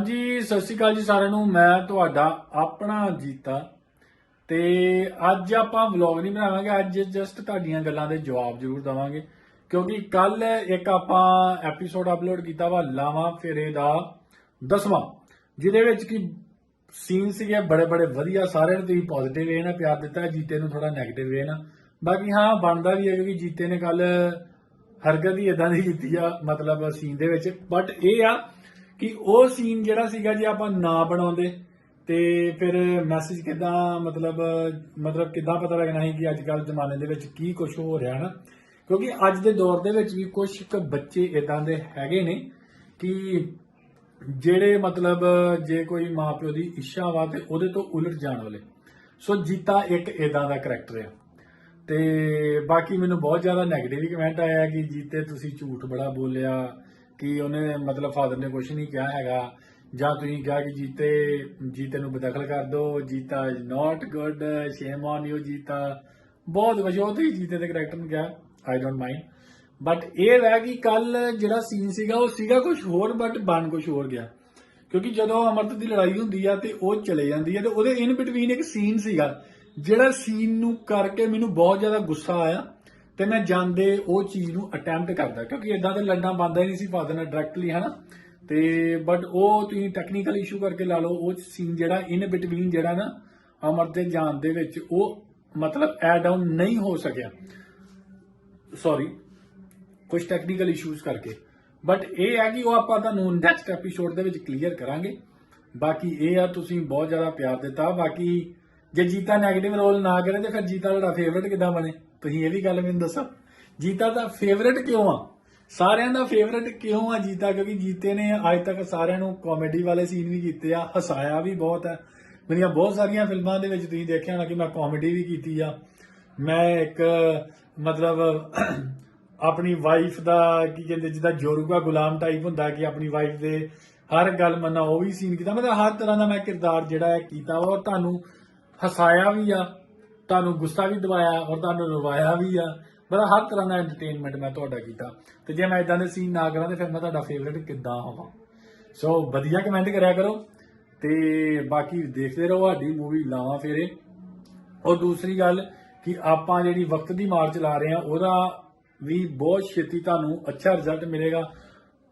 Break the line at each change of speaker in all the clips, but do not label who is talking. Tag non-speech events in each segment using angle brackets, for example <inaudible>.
ਹਾਂਜੀ, ਸਤਿ ਸ਼੍ਰੀ ਅਕਾਲ ਜੀ ਸਾਰਿਆਂ ਨੂੰ। ਮੈਂ ਤੁਹਾਡਾ ਆਪਣਾ ਜੀਤਾ ਤੇ ਅੱਜ ਆਪਾਂ ਵਲੌਗ ਨਹੀਂ ਬਣਾਵਾਂਗੇ। ਅੱਜ ਜਸਟ ਤੁਹਾਡੀਆਂ ਗੱਲਾਂ ਦੇ ਜਵਾਬ ਜ਼ਰੂਰ ਦਵਾਂਗੇ। ਕਿਉਂਕਿ ਕੱਲ ਇੱਕ ਆਪਾਂ ਐਪੀਸੋਡ ਅਪਲੋਡ ਕੀਤਾ ਵਾ ਲਾਵਾਂ ਫੇਰੇ ਦਾ 10ਵਾਂ ਜਿਹਦੇ ਵਿੱਚ ਕਿ ਸੀਨ ਸੀਗੇ ਬੜੇ ਬੜੇ ਵਧੀਆ। ਸਾਰਿਆਂ ਨੂੰ ਤੁਸੀਂ ਪੋਜ਼ਿਟਿਵ ਵੇ ਨਾਲ ਪਿਆਰ ਦਿੱਤਾ, ਜੀਤੇ ਨੂੰ ਥੋੜਾ ਨੈਗੇਟਿਵ ਵੇ ਨਾਲ। ਬਾਕੀ ਹਾਂ, ਬਣਦਾ ਵੀ ਹੈ ਕਿਉਂਕਿ ਜੀਤੇ ਨੇ ਕੱਲ ਹਰਕਤ ਹੀ ਇਦਾਂ ਦੀ ਕੀਤੀ ਆ, ਮਤਲਬ ਸੀਨ ਦੇ ਵਿੱਚ। ਬਟ ਇਹ ਆ ਕਿ ਉਹ ਸੀਨ ਜਿਹੜਾ ਸੀਗਾ ਜੇ ਆਪਾਂ ਨਾ ਬਣਾਉਂਦੇ ਤੇ ਫਿਰ ਮੈਸੇਜ ਕਿਦਾਂ ਮਤਲਬ ਮਤਲਬ ਕਿਦਾਂ ਪਤਾ ਲੱਗਣਾ ਸੀ ਕਿ ਅੱਜ ਕੱਲ ਜ਼ਮਾਨੇ ਦੇ ਵਿੱਚ ਕੀ ਕੁਝ ਹੋ ਰਿਹਾ ਨਾ? ਕਿਉਂਕਿ ਅੱਜ ਦੇ ਦੌਰ ਦੇ ਵਿੱਚ ਵੀ ਕੁਝ ਕੁ ਬੱਚੇ ਇਦਾਂ ਦੇ ਹੈਗੇ ਨੇ ਕਿ ਜਿਹੜੇ ਮਤਲਬ ਜੇ ਕੋਈ ਮਾਪਿਓ ਦੀ ਇੱਛਾ ਵਾ ਤੇ ਉਹਦੇ ਤੋਂ ਉਲਟ ਜਾਣ ਵਾਲੇ। ਸੋ ਜੀਤਾ ਇੱਕ ਇਦਾਂ ਦਾ ਕਰੈਕਟਰ ਆ। ਤੇ ਬਾਕੀ ਮੈਨੂੰ ਬਹੁਤ ਜ਼ਿਆਦਾ 네ਗੇਟਿਵ ਕਮੈਂਟ ਆਇਆ ਕਿ ਜੀਤੇ ਤੁਸੀਂ ਝੂਠ ਬੜਾ ਬੋਲਿਆ। ਕਿ ਉਹਨੇ ਮਤਲਬ ਫਾਦਰ ਨੇ ਕੁਝ ਨਹੀਂ ਕਿਹਾ ਹੈਗਾ। ਜਾਂ ਤੁਸੀਂ ਕਿਹਾ ਕਿ ਜੀਤੇ ਜੀਤੇ ਨੂੰ ਬਦਖਲ ਕਰ ਦਿਓ Jeeta is not good shame on you Jeeta. ਬਹੁਤ ਵਜੋਂ ਤੇ ਜੀਤੇ ਦੇ ਕਰੈਕਟਰ ਨੂੰ ਕਿਹਾ ਆਈ ਡੋਨਟ ਮਾਈਂਡ ਬਟ ਇਹ ਹੈ ਕਿ ਕੱਲ ਜਿਹੜਾ ਸੀਨ ਸੀਗਾ, ਉਹ ਸੀਗਾ ਕੁਝ ਹੋਰ ਬਟ ਬਣ ਕੁਝ ਹੋਰ ਗਿਆ। ਕਿਉਂਕਿ ਜਦੋਂ ਅਮਰਤ ਦੀ ਲੜਾਈ ਹੁੰਦੀ ਆ ਤੇ ਉਹ ਚਲੇ ਜਾਂਦੀ ਆ ਤੇ ਉਹਦੇ ਇਨ ਬਿਟਵੀਨ ਇੱਕ ਸੀਨ ਸੀਗਾ, ਜਿਹੜਾ ਸੀਨ ਨੂੰ ਕਰਕੇ ਮੈਨੂੰ ਬਹੁਤ ਜ਼ਿਆਦਾ ਗੁੱਸਾ ਆਇਆ। ਤੇ ਮੈਂ ਜਾਂਦੇ ਉਹ ਚੀਜ਼ ਨੂੰ ਅਟੈਂਪਟ ਕਰਦਾ, ਕਿਉਂਕਿ ਇਦਾਂ ਦੇ ਲੜਨਾ ਬੰਦਾ ਹੀ ਨਹੀਂ ਸੀ ਫਾਦਰ ਨਾਲ ਡਾਇਰੈਕਟਲੀ ਹਨਾ? ਤੇ ਬਟ ਉਹ ਤੁਸੀਂ ਟੈਕਨੀਕਲ ਇਸ਼ੂ ਕਰਕੇ ਲਾ ਲਓ, ਉਹ ਸੀਨ ਜਿਹੜਾ ਇਨ ਬਿਟਵੀਨ ਜਿਹੜਾ ਨਾ ਅਮਰ ਦੇ ਜਾਨ ਦੇ ਵਿੱਚ ਉਹ ਮਤਲਬ ਐਡ ਆਨ ਨਹੀਂ ਹੋ ਸਕਿਆ। ਸੌਰੀ ਕੁਝ ਟੈਕਨੀਕਲ ਇਸ਼ੂਜ਼ ਕਰਕੇ। ਬਟ ਇਹ ਹੈ ਕਿ ਉਹ ਆਪਾਂ ਤੁਹਾਨੂੰ ਨੈਕਸਟ ਐਪੀਸੋਡ ਦੇ ਵਿੱਚ ਕਲੀਅਰ ਕਰਾਂਗੇ। ਬਾਕੀ ਇਹ ਆ, ਤੁਸੀਂ ਬਹੁਤ ਜ਼ਿਆਦਾ ਪਿਆਰ ਦਿੱਤਾ। ਬਾਕੀ ਜੇ ਜੀਤਾ 네ਗੇਟਿਵ ਰੋਲ ਨਾ ਕਰੇ ਤੇ ਫਿਰ ਜੀਤਾ ਤੁਹਾਡਾ ਫੇਵਰਿਟ ਕਿੱਦਾਂ ਬਣੇ? ਤੁਸੀਂ ਇਹ ਵੀ ਗੱਲ ਮੈਨੂੰ ਦੱਸੋ। ਜੀਤਾ ਦਾ ਫੇਵਰਿਟ ਕਿਉਂ ਆ? ਸਾਰਿਆਂ ਦਾ ਫੇਵਰਿਟ ਕਿਉਂ ਆ ਜੀਤਾ? ਕਿਉਂਕਿ ਜੀਤੇ ਨੇ ਅੱਜ ਤੱਕ ਸਾਰਿਆਂ ਨੂੰ ਕਾਮੇਡੀ ਵਾਲੇ ਸੀਨ ਵੀ ਕੀਤੇ ਆ, ਹਸਾਇਆ ਵੀ ਬਹੁਤ ਹੈ ਮੇਰੀਆਂ ਬਹੁਤ ਸਾਰੀਆਂ ਫਿਲਮਾਂ ਦੇ ਵਿੱਚ ਤੁਸੀਂ ਦੇਖਿਆ ਹੋਣਾ ਕਿ ਮੈਂ ਕਾਮੇਡੀ ਵੀ ਕੀਤੀ ਆ। ਮੈਂ ਇੱਕ, ਮਤਲਬ, ਆਪਣੀ ਵਾਈਫ ਦਾ ਕੀ ਕਹਿੰਦੇ, ਜਿੱਦਾਂ ਜੋਰੂਗਾ ਗੁਲਾਮ ਟਾਈਪ ਹੁੰਦਾ ਕਿ ਆਪਣੀ ਵਾਈਫ ਦੇ ਹਰ ਗੱਲ ਮੰਨਾ, ਉਹ ਵੀ ਸੀਨ ਕੀਤਾ। ਮਤਲਬ ਹਰ ਤਰ੍ਹਾਂ ਦਾ ਮੈਂ ਕਿਰਦਾਰ ਜਿਹੜਾ ਹੈ ਕੀਤਾ ਉਹ ਤੁਹਾਨੂੰ ਹਸਾਇਆ ਵੀ ਆ, ਤੁਹਾਨੂੰ ਗੁੱਸਾ ਵੀ ਦਿਵਾਇਆ ਔਰ ਤੁਹਾਨੂੰ ਰਵਾਇਆ ਵੀ ਆ। ਮਤਲਬ ਹਰ ਤਰ੍ਹਾਂ ਦਾ ਐਂਟਰਟੇਨਮੈਂਟ ਮੈਂ ਤੁਹਾਡਾ ਕੀਤਾ। ਤੇ ਜੇ ਮੈਂ ਇਦਾਂ ਦੇ ਸੀਨ ਨਾ ਕਰਾਂ ਤੇ ਫਿਰ ਮੈਂ ਤੁਹਾਡਾ ਫੇਵਰਿਟ ਕਿੱਦਾਂ ਹੋਵਾਂ? ਸੋ ਵਧੀਆ ਕਮੈਂਟ ਕਰਿਆ ਕਰੋ ਤੇ ਬਾਕੀ ਦੇਖਦੇ ਰਹੋ ਸਾਡੀ ਮੂਵੀ ਲਾਵਾਂ ਫੇਰੇ। ਔਰ ਦੂਸਰੀ ਗੱਲ ਕਿ ਆਪਾਂ ਜਿਹੜੀ ਵਕਤ ਦੀ ਮਾਰ ਚਲਾ ਰਹੇ ਆ ਉਹਦਾ ਵੀ ਬਹੁਤ ਛੇਤੀ ਤੁਹਾਨੂੰ ਅੱਛਾ ਰਿਜ਼ਲਟ ਮਿਲੇਗਾ।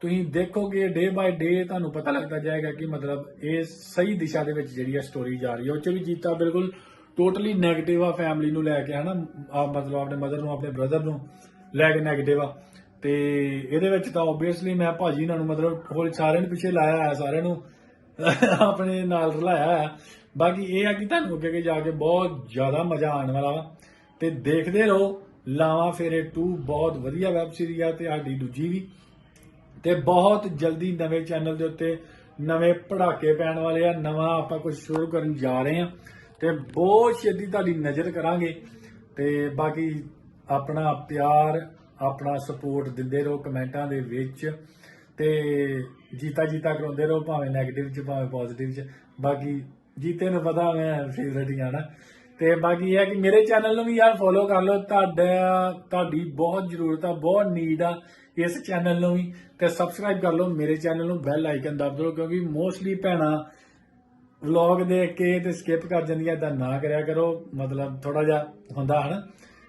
ਤੁਸੀਂ ਦੇਖੋਗੇ ਡੇ ਬਾਏ ਡੇ ਤੁਹਾਨੂੰ ਪਤਾ ਲੱਗਦਾ ਜਾਏਗਾ ਕਿ ਮਤਲਬ ਇਹ ਸਹੀ ਦਿਸ਼ਾ ਦੇ ਵਿੱਚ ਜਿਹੜੀ ਹੈ ਸਟੋਰੀ ਜਾ ਰਹੀ ਹੈ ਉਹ ਚ ਵੀ ਜੀਤਾ ਬਿਲਕੁਲ ਟੋਟਲੀ 네ਗੇਟਿਵ ਆ ਫੈਮਿਲੀ ਨੂੰ ਲੈ ਕੇ ਹਨਾ? ਆ ਮਤਲਬ ਆਪਣੇ ਮਦਰ ਨੂੰ ਆਪਣੇ ਬ੍ਰਦਰ ਨੂੰ ਲੈ ਕੇ 네ਗੇਟਿਵ ਆ। ਤੇ ਇਹਦੇ ਵਿੱਚ ਤਾਂ ਆਬਵੀਅਸਲੀ ਮੈਂ ਭਾਜੀ ਇਹਨਾਂ ਨੂੰ ਮਤਲਬ ਹੋਰ ਸਾਰਿਆਂ ਨੂੰ ਪਿੱਛੇ ਲਾਇਆ ਆ ਸਾਰਿਆਂ ਨੂੰ <laughs> ਆਪਣੇ ਨਾਲ ਰਲਾਇਆ ਆ ਬਾਕੀ ਇਹ ਆ ਕਿ ਤੁਹਾਨੂੰ ਅੱਗੇ ਅੱਗੇ ਜਾ ਕੇ ਬਹੁਤ ਜ਼ਿਆਦਾ ਮਜ਼ਾ ਆਉਣ ਵਾਲਾ ਵਾ। ਤੇ ਦੇਖਦੇ ਰਹੋ ਲਾਵਾਂ ਫੇਰੇ 2 ਬਹੁਤ ਵਧੀਆ ਵੈਬ ਸੀਰੀਜ਼ ਆ ਤੇ ਸਾਡੀ ਦੂਜੀ ਵੀ। ਤੇ ਬਹੁਤ ਜਲਦੀ ਨਵੇਂ ਚੈਨਲ ਦੇ ਉੱਤੇ ਨਵੇਂ ਪੜਾਕੇ ਪੈਣ ਵਾਲੇ ਆ, ਨਵਾਂ ਆਪਾਂ ਕੁਝ ਸ਼ੁਰੂ ਕਰਨ ਜਾ ਰਹੇ ਆ। ਤੇ ਬਹੁਤ ਛੇਤੀ ਤੁਹਾਡੀ ਨਜ਼ਰ ਕਰਾਂਗੇ। ਤੇ ਬਾਕੀ ਆਪਣਾ ਪਿਆਰ, ਆਪਣਾ ਸਪੋਰਟ ਦਿੰਦੇ ਰਹੋ ਕਮੈਂਟਾਂ ਦੇ ਵਿੱਚ ਤੇ ਜੀਤਾ ਜੀਤਾ ਕਰਾਉਂਦੇ ਰਹੋ, ਭਾਵੇਂ 네ਗੇਟਿਵ ਚ, ਭਾਵੇਂ ਪੋਜ਼ਿਟਿਵ ਚ। ਬਾਕੀ ਜੀਤੇ ਨੂੰ ਪਤਾ ਮੈਂ ਫੇਵਰਟ ਹੀ ਆ ਤੇ ਬਾਕੀ ਇਹ ਹੈ ਕਿ ਮੇਰੇ ਚੈਨਲ ਨੂੰ ਵੀ ਯਾਰ ਫੋਲੋ ਕਰ ਲਓ, ਤੁਹਾਡਾ, ਤੁਹਾਡੀ ਬਹੁਤ ਜ਼ਰੂਰਤ ਆ, ਬਹੁਤ ਨੀਡ ਆ ਇਸ ਚੈਨਲ ਨੂੰ ਵੀ। ਤੇ ਸਬਸਕ੍ਰਾਈਬ ਕਰ ਲਓ, ਮੇਰੇ ਚੈਨਲ ਨੂੰ ਬੈਲ ਆਈਕਨ ਦਬ ਦਿਓ, ਕਿਉਂਕਿ ਮੋਸਟਲੀ ਭੈਣਾਂ ਵਲੌਗ ਦੇਖ ਕੇ ਤੇ ਸਕਿਪ ਕਰ ਜਾਂਦੀਆਂ ਇਦਾਂ ਨਾ ਕਰਿਆ ਕਰੋ, ਮਤਲਬ ਥੋੜਾ ਜਿਹਾ ਹੁੰਦਾ ਹਨ।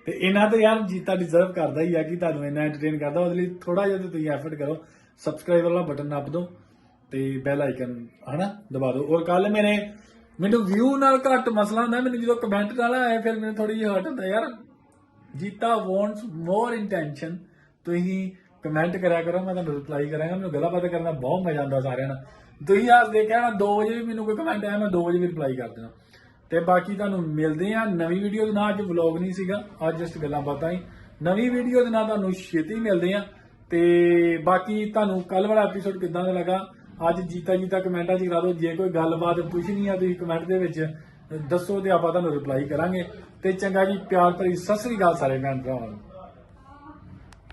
ਤੇ ਇਹਨਾਂ ਤੇ ਯਾਰ ਜੀਤਾ ਡਿਜ਼ਰਵ ਕਰਦਾ ਹੀ ਆ ਕਿ ਤੁਹਾਨੂੰ ਇਹਨਾਂ ਐਂਟਰਟੇਨ ਕਰਦਾ, ਉਹਦੇ ਲਈ ਥੋੜਾ ਜਿਹਾ ਤੇ ਤੁਸੀਂ ਐਫਰਟ ਕਰੋ। ਸਬਸਕ੍ਰਾਈਬ ਵਾਲਾ ਬਟਨ ਨੱਪ ਦਿਓ ਤੇ ਬੈਲ ਆਈਕਨ ਹਨਾ, ਦਬਾ ਦਿਓ। ਔਰ ਕੱਲ ਮੇਰੇ ਮੈਨੂੰ ਵਿਊ ਨਾਲ ਘੱਟ ਮਸਲਾ ਹੁੰਦਾ, ਮੈਨੂੰ ਜਦੋਂ ਕਮੈਂਟ ਨਾਲ ਆਇਆ, ਫਿਰ ਮੈਨੂੰ ਥੋੜੀ ਜਿਹੀ ਹਟ ਹੁੰਦਾ, ਯਾਰ ਜੀਤਾ ਵਾਂਟਸ ਮੋਰ ਇੰਟੈਂਸ਼ਨ ਤੁਸੀਂ ਕਮੈਂਟ ਕਰਿਆ ਕਰੋ, ਮੈਂ ਤੁਹਾਨੂੰ ਰਿਪਲਾਈ ਕਰਾਂਗਾ, ਮੈਨੂੰ ਗੱਲਾਂ ਬਾਤਾਂ ਕਰਨਾ ਬਹੁਤ ਮਜ਼ਾ ਆਉਂਦਾ ਸਾਰਿਆਂ ਨਾਲ। ਤੁਸੀਂ ਆਸ ਦੇਖਿਆ ਨਾ 2 ਵਜੇ ਵੀ ਮੈਨੂੰ ਕੋਈ ਕਮੈਂਟ ਆਇਆ, ਮੈਂ 2 ਵਜੇ ਵੀ ਰਿਪਲਾਈ ਕਰ ਦੇਣਾ ਤੇ ਬਾਕੀ ਤੁਹਾਨੂੰ ਮਿਲਦੇ ਆ ਨਵੀਂ ਵੀਡੀਓ ਦੇ ਨਾਲ, ਅੱਜ ਵਲੌਗ ਨਹੀਂ ਸੀਗਾ, ਅੱਜ ਜਸਟ ਗੱਲਾਂ ਬਾਤਾਂ ਹੀ। ਨਵੀਂ ਵੀਡੀਓ ਦੇ ਨਾਲ ਤੁਹਾਨੂੰ ਛੇਤੀ ਮਿਲਦੇ ਆ ਤੇ ਬਾਕੀ ਤੁਹਾਨੂੰ ਕੱਲ ਵਾਲਾ ਐਪੀਸੋਡ ਕਿਦਾਂ ਦਾ ਲੱਗਾ ਅੱਜ ਜੀਤਾ ਜੀਤਾ ਕਮੈਂਟਾਂ 'ਚ ਕਰਾ ਦਿਓ। ਜੇ ਕੋਈ ਗੱਲਬਾਤ ਪੁੱਛਣੀ ਆ ਤੁਸੀਂ ਕਮੈਂਟ ਦੇ ਵਿੱਚ, ਦੱਸੋ ਤੇ ਆਪਾਂ ਤੁਹਾਨੂੰ ਰਿਪਲਾਈ ਕਰਾਂਗੇ। ਤੇ ਚੰਗਾ ਜੀ, ਪਿਆਰ ਭਰੀ ਸਤਿ ਸ੍ਰੀ ਅਕਾਲ ਸਾਰੇ ਭੈਣ ਭਰਾਵਾਂ ਨੂੰ।